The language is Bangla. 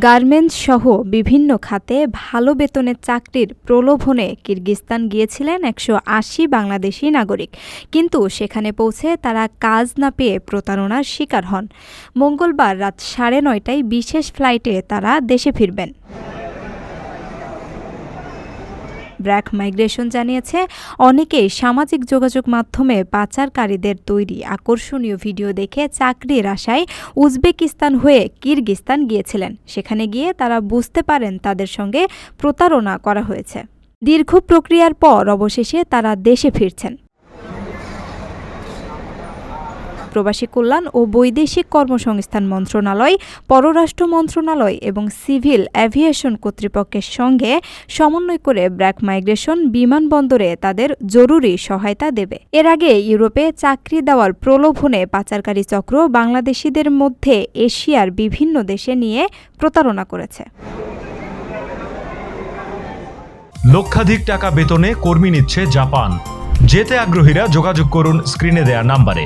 গার্মেন্টস সহ বিভিন্ন খাতে ভালো বেতনের চাকরির প্রলোভনে কিরগিস্তান গিয়েছিলেন একশো আশি বাংলাদেশি নাগরিক। কিন্তু সেখানে পৌঁছে তারা কাজ না পেয়ে প্রতারণার শিকার হন। মঙ্গলবার রাত সাড়ে নয়টায় বিশেষ ফ্লাইটে তারা দেশে ফিরবেন। ব্র্যাক মাইগ্রেশন জানিয়েছে, অনেকেই সামাজিক যোগাযোগ মাধ্যমে পাচারকারীদের তৈরি আকর্ষণীয় ভিডিও দেখে চাকরির আশায় উজবেকিস্তান হয়ে কিরগিস্তান গিয়েছিলেন। সেখানে গিয়ে তারা বুঝতে পারেন তাদের সঙ্গে প্রতারণা করা হয়েছে। দীর্ঘ প্রক্রিয়ার পর অবশেষে তারা দেশে ফিরছেন। প্রবাসী কল্যাণ ও বৈদেশিক কর্মসংস্থান মন্ত্রণালয়, পররাষ্ট্র মন্ত্রণালয় এবং সিভিল অ্যাভিয়েশন কর্তৃপক্ষের সঙ্গে সমন্বয় করে ব্র্যাক মাইগ্রেশন বিমানবন্দরে তাদের জরুরি সহায়তা দেবে। এর আগে ইউরোপে চাকরি দেওয়ার প্রলোভনে পাচারকারী চক্র বাংলাদেশিদের মধ্যে এশিয়ার বিভিন্ন দেশে নিয়ে প্রতারণা করেছে। লক্ষাধিক টাকা বেতনে কর্মী নিচ্ছে জাপান। যেতে আগ্রহীরা যোগাযোগ করুন স্ক্রিনে দেয়া নাম্বারে।